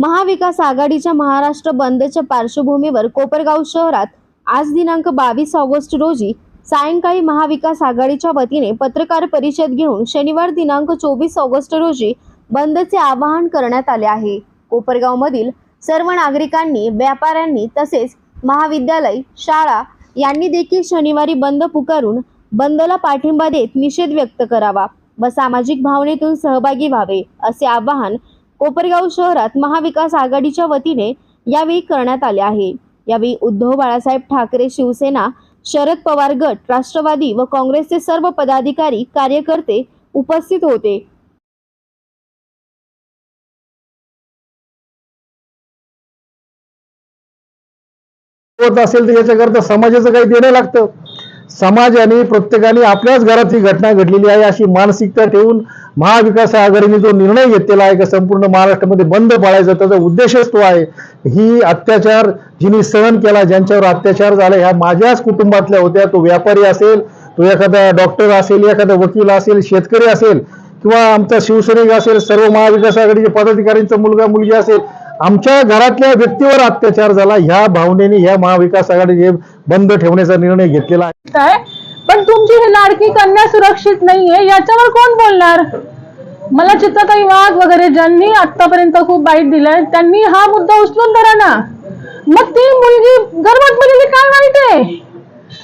महाविकास आघाडीच्या महाराष्ट्र बंदच्या पार्श्वभूमीवर कोपरगाव शहरात आज दिनांक बावीस ऑगस्ट रोजी सायंकाळी महाविकास आघाडीच्या वतीने पत्रकार परिषद घेऊन शनिवार दिनांक चोवीस ऑगस्ट रोजी बंदचे आवाहन करण्यात आले आहे. कोपरगावमधील सर्व नागरिकांनी व्यापाऱ्यांनी तसेच महाविद्यालय शाळा यांनी देखील शनिवारी बंद पुकारून बंदला पाठिंबा देत निषेध व्यक्त करावा व सामाजिक भावनेतून सहभागी व्हावे असे आवाहन कोपरगाव शहरात महाविकास आघाडीच्या वतीने यावेळी करण्यात आले आहे. यावेळी उद्धव बाळासाहेब ठाकरे शिवसेना शरद पवार गट राष्ट्रवादी व काँग्रेसचे सर्व पदाधिकारी कार्यकर्ते उपस्थित होते. होत असेल तर याच्याकरता समाजाचं काही देणं लागतं. समाजाने प्रत्येकाने आपल्याच घरात ही घटना घडलेली आहे अशी मानसिकता ठेवून महाविकास आघाडीने जो निर्णय घेतलेला आहे का संपूर्ण महाराष्ट्रामध्ये बंद पाळायचा त्याचा उद्देशच तो आहे. ही अत्याचार जिने सहन केला ज्यांच्यावर अत्याचार झाला ह्या माझ्याच कुटुंबातल्या होत्या. तो व्यापारी असेल तो एखादा डॉक्टर असेल एखादा वकील असेल शेतकरी असेल किंवा आमचा शिवसैनिक असेल सर्व महाविकास आघाडीचे पदाधिकाऱ्यांचा मुलगा मुलगी असेल आमच्या घरातल्या व्यक्तीवर अत्याचार झाला ह्या भावनेने ह्या महाविकास आघाडीचे बंद ठेवण्याचा निर्णय घेतलेला आहे. पण तुमची ही लाडकी कन्या सुरक्षित नाहीये याच्यावर कोण बोलणार? मला चित्रताई वाघ वगैरे ज्यांनी आतापर्यंत खूप बाईट दिलाय त्यांनी हा मुद्दा उचलून धरा ना. मग ती मुलगी गर्भात मुलगी काय नाही ते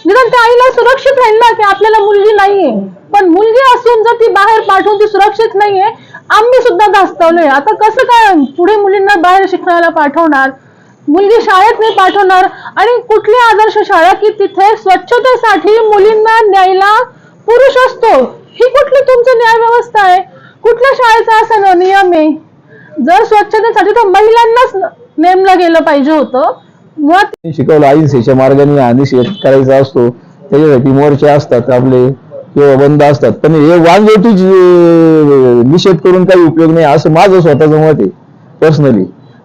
निदान त्या आईला सुरक्षित राहील ना की आपल्याला मुलगी नाहीये? पण मुलगी असून जर ती बाहेर पाठवून ती सुरक्षित नाहीये आम्ही सुद्धा धास्तवलोय. आता कसं काय पुढे मुलींना बाहेर शिकण्याला पाठवणार? मुलगी शाळेत नाही पाठवणार आणि कुठली आदर्श शाळा की तिथे स्वच्छतेसाठी मुलींना न्यायला पुरुष असतो? ही कुठली तुमची न्याय व्यवस्था आहे? कुठल्या शाळेचा असा नियम आहे? जर स्वच्छतेसाठी तर महिलांनाच नेमलं गेलं पाहिजे होतं. मग शिकवलं अहिंसेच्या मार्गाने आणि निषेध करायचा असतो. त्याच्यासाठी मोर्चे असतात आपले किंवा बंद असतात. पण हे वांगेटीच निषेध करून काही उपयोग नाही असं माझं स्वतःचं मत आहे पर्सनली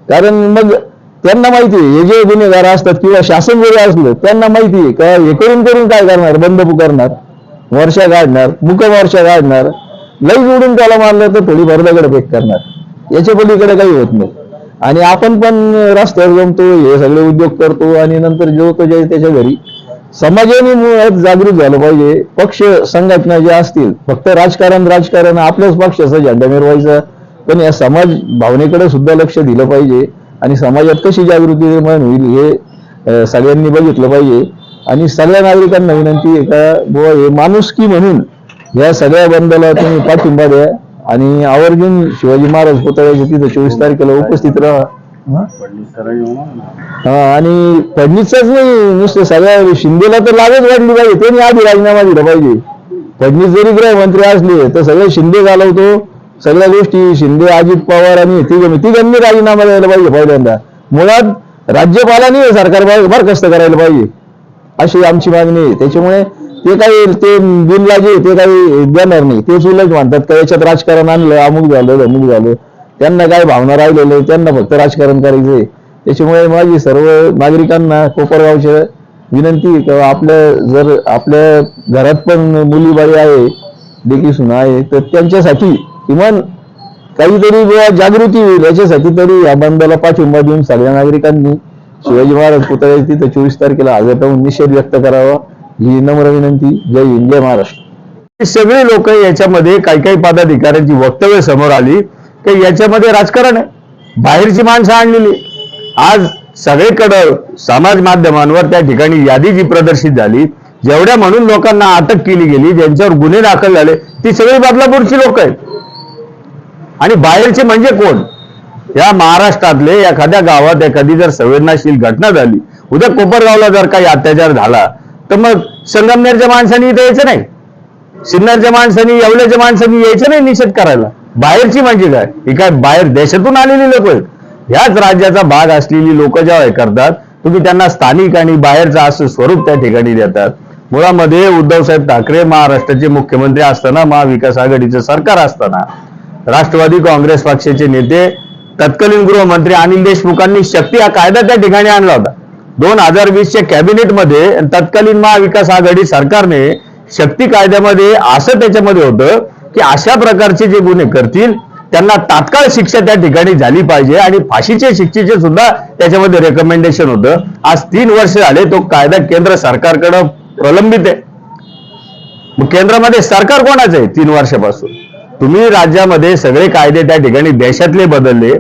कारण मग त्यांना माहिती आहे हे जे गुन्हेगार असतात किंवा शासन जरी असलं त्यांना माहिती आहे का हे करून करून काय करणार? बंद पुकारणार वर्षा काढणार मुक वर्षा काढणार लई जोडून त्याला मारलं तर थोडी भरदगड फेक करणार. याच्या पलीकडे काही होत नाही. आणि आपण पण रस्त्यावर जमतो हे सगळे उद्योग करतो आणि नंतर जेवतो जे त्याच्या घरी. समाजाने मुळात जागृत झालं पाहिजे. पक्ष संघटना ज्या असतील फक्त राजकारण राजकारण आपल्याच पक्षाचा झेंडा मिरवायचा. पण या समाज भावनेकडे सुद्धा लक्ष दिलं पाहिजे. आणि समाजात कशी जागृती निर्माण होईल हे सगळ्यांनी बघितलं पाहिजे. आणि सगळ्या नागरिकांना विनंती आहे का बुवा हे माणुसकी म्हणून या सगळ्या बंदला तुम्ही पाठिंबा द्या आणि आवर्जून शिवाजी महाराज पुतळ्याच्या तिथं चोवीस तारखेला उपस्थित राहा. हा? आणि फडणीसच नाही नुसतं सगळ्या शिंदेला तर लागच वाढली पाहिजे त्यांनी आधी राजीनामा दिला पाहिजे. फडणीस जरी गृहमंत्री असले तर सगळे शिंदे घालवतो सगळ्या गोष्टी शिंदे अजित पवार आणि तिघ तिघांनी राजीनामा द्यायला पाहिजे पहिल्यांदा. मुळात राज्यपालांनी सरकार बरखास्त करायला पाहिजे अशी आमची मागणी आहे. त्याच्यामुळे ते काही ते बिनलाजे ते काही देणार नाही. ते उलट म्हणतात का? याच्यात राजकारण आणलं अमुक झालं अमुक झालं. त्यांना काय भावना राहिलेलं आहे, त्यांना फक्त राजकारण करायचंय त्याच्यामुळे माझी सर्व नागरिकांना कोपरगावच्या विनंती किंवा आपल्या जर आपल्या घरात पण मुली आहे देखील सुना आहे तर त्यांच्यासाठी किमान काहीतरी जागृती होईल याच्यासाठी तरी या बंदला पाठिंबा देऊन सगळ्या नागरिकांनी शिवाजी महाराज पुतळ्या तिथं चोवीस तारखेला हजर राहून निषेध व्यक्त करावा. ही नम्र विनंती. जय हिंद जय महाराष्ट्र. सगळे लोक याच्यामध्ये काही काही पदाधिकाऱ्यांची वक्तव्य समोर आली. की याच्यामध्ये राजकारण आहे. बाहेरची माणसं आणलेली. आज सगळीकडं समाज माध्यमांवर त्या ठिकाणी यादी जी प्रदर्शित झाली जेवढ्या म्हणून लोकांना अटक केली गेली ज्यांच्यावर गुन्हे दाखल झाले ती सगळी बदलापूरची लोक आहेत. आणि बाहेरचे म्हणजे कोण? या महाराष्ट्रातले एखाद्या गावात एखादी जर संवेदनाशील घटना झाली उद्या कोपरगावला जर काही अत्याचार झाला तर मग संगमनेरच्या माणसांनी इथं यायचं नाही. सिन्नरच्या माणसांनी येवल्याच्या माणसांनी यायचं नाही निषेध करायला. बाहेरची म्हणजे काय? ही काय बाहेर देशातून आलेली लोक आहेत. ह्याच राज्याचा भाग असलेली लोक जेव्हा हे करतात तुम्ही त्यांना स्थानिक आणि बाहेरचं असं स्वरूप त्या ठिकाणी देतात. मुळामध्ये उद्धवसाहेब ठाकरे महाराष्ट्राचे मुख्यमंत्री असताना महाविकास आघाडीचं सरकार असताना राष्ट्रवादी काँग्रेस पक्षाचे नेते तत्कालीन गृहमंत्री अनिल देशमुखांनी शक्ती हा कायदा त्या ठिकाणी आणला होता. दोन हजार वीसच्या कॅबिनेटमध्ये तत्कालीन महाविकास आघाडी सरकारने शक्ती कायद्यामध्ये असं त्याच्यामध्ये होतं की अशा प्रकारचे जे गुन्हे करतील त्यांना तात्काळ शिक्षा त्या ठिकाणी झाली पाहिजे आणि फाशीच्या शिक्षेचे सुद्धा त्याच्यामध्ये रेकमेंडेशन होतं. आज तीन वर्ष झाले तो कायदा केंद्र सरकारकडं प्रलंबित आहे. मग केंद्रामध्ये सरकार कोणाचं आहे तीन वर्षापासून? तुम्ही राज्यामध्ये सगळे कायदे त्या ठिकाणी देशातले बदलले.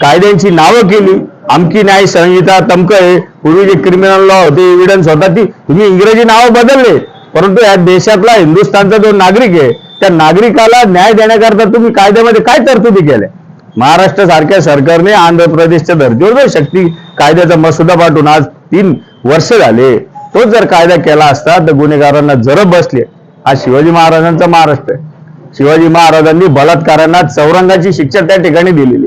कायद्यांची नावं केली. आमकी न्याय संहिता तमक आहे. पूर्वी जे क्रिमिनल लॉ होते एव्हिडन्स होता ती तुम्ही इंग्रजी नावं बदलले. परंतु या देशातला हिंदुस्थानचा जो नागरिक आहे त्या नागरिकाला न्याय देण्याकरता तुम्ही कायद्यामध्ये काय तरतुदी केल्या? महाराष्ट्र सारख्या सरकारने आंध्र प्रदेशच्या धर्तीवर शक्ती कायद्याचा मसुदा पाठवून आज तीन वर्ष झाले. तोच जर कायदा केला असता तर गुन्हेगारांना जरब बसले. हा शिवाजी महाराजांचा महाराष्ट्र आहे. शिवाजी महाराजांनी बलात्कारांना चौरंगाची शिक्षा त्या ठिकाणी दिलेली.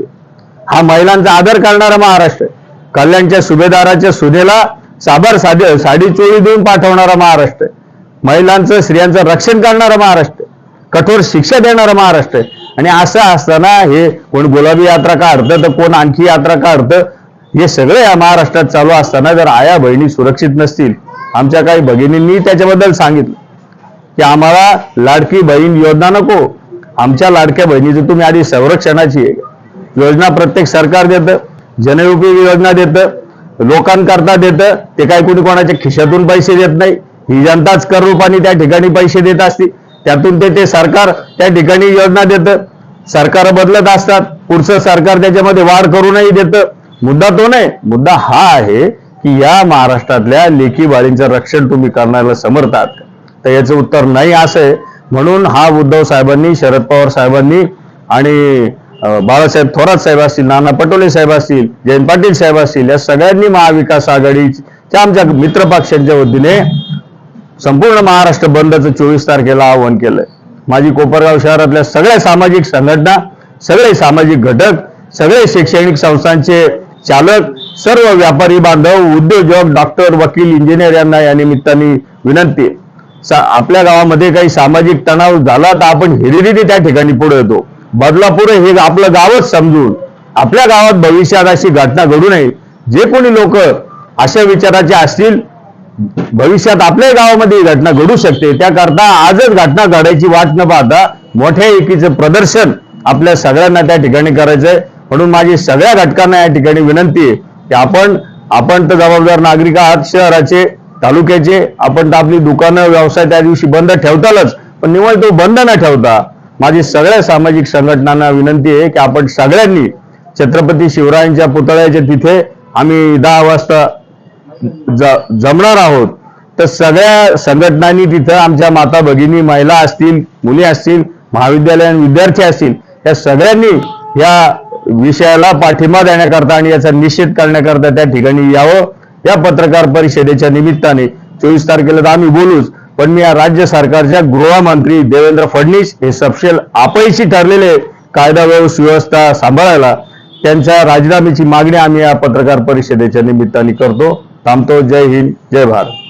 हा महिलांचा आदर करणारा महाराष्ट्र कल्याणच्या सुभेदाराच्या सुनेला साबर साधे साडी चोळी देऊन पाठवणारा महाराष्ट्र महिलांचं स्त्रियांचं रक्षण करणारा महाराष्ट्र कठोर शिक्षा देणारा महाराष्ट्र आणि असं असताना हे कोण गुलाबी यात्रा काढतं तर कोण आणखी यात्रा काढतं हे सगळे या महाराष्ट्रात चालू असताना जर आया बहिणी सुरक्षित नसतील आमच्या काही भगिनींनी त्याच्याबद्दल सांगितलं. की आम्हाला लाडकी बहीण योजना नको. आमच्या लाडक्या बहिणीचं तुम्ही आधी संरक्षणाची आहे. योजना प्रत्येक सरकार देतं जनउपयोगी योजना देतं लोकांकरता देतं ते काय कुणी कोणाच्या खिशातून पैसे देत नाही. ही जनताच कर रूपाने त्या ठिकाणी पैसे देत असते. त्यातून ते ते सरकार त्या ठिकाणी योजना देतं. सरकार बदलत असतात. पुढचं सरकार त्याच्यामध्ये वाढ करूनही देतं. मुद्दा तो नाही. मुद्दा हा आहे की या महाराष्ट्रातल्या लेखी बाळींचं रक्षण तुम्ही करण्याला समर्थ आहात तर याचं उत्तर नाही असं आहे म्हणून हा उद्धव साहेबांनी शरद पवार साहेबांनी आणि बाळासाहेब थोरात साहेब असतील नाना पटोले साहेब असतील जयंत पाटील साहेब असतील या सगळ्यांनी महाविकास आघाडीच्या आमच्या मित्रपक्षांच्या वतीने संपूर्ण महाराष्ट्र बंदचं चोवीस तारखेला आवाहन केलंय माझी कोपरगाव शहरातल्या सगळ्या सामाजिक संघटना सगळे सामाजिक घटक सगळे शैक्षणिक संस्थांचे चालक सर्व व्यापारी बांधव उद्योजक डॉक्टर वकील इंजिनियर यांना या निमित्ताने विनंती आहे. आपल्या गावामध्ये काही सामाजिक तणाव झाला तर आपण हिरिरीने त्या ठिकाणी पुढे येतो. बदलापूर हे आपलं गावच समजून आपल्या गावात भविष्यात अशी घटना घडू नये. जे कोणी लोक अशा विचाराचे असतील भविष्यात आपल्या गावामध्ये ही घटना घडू शकते. त्याकरता आजच घटना घडायची वाट न पाहता मोठ्या एकीचं प्रदर्शन आपल्या सगळ्यांना त्या ठिकाणी करायचंय. म्हणून माझी सगळ्या घटकांना या ठिकाणी विनंती आहे की आपण आपण तर जबाबदार नागरिक आहात शहराचे तालुक्याचे आपण तर आपली दुकानं व्यवसाय त्या दिवशी बंद ठेवतालच पण निवळ तो बंद न ठेवता माझी सगळ्या सामाजिक संघटनांना विनंती आहे की आपण सगळ्यांनी छत्रपती शिवरायांच्या पुतळ्याच्या तिथे आम्ही दहा वाजता जमणार आहोत. तर सगळ्या संघटनांनी तिथं आमच्या माता भगिनी महिला असतील मुली असतील महाविद्यालयीन विद्यार्थी असतील या सगळ्यांनी या विषयाला पाठिंबा देण्याकरता आणि याचा निषेध करण्याकरता त्या ठिकाणी यावं. या पत्रकार परिषदेच्या निमित्ताने चोवीस तारखेला तर आम्ही बोलूच पण मी या राज्य सरकारच्या गृहमंत्री देवेंद्र फडणवीस हे सपशेल अपयशी ठरलेले कायदा व्यवस्था सांभाळायला त्यांच्या राजीनाम्याची मागणी आम्ही या पत्रकार परिषदेच्या निमित्ताने करतो. थांबतो. जय हिंद. जय भारत.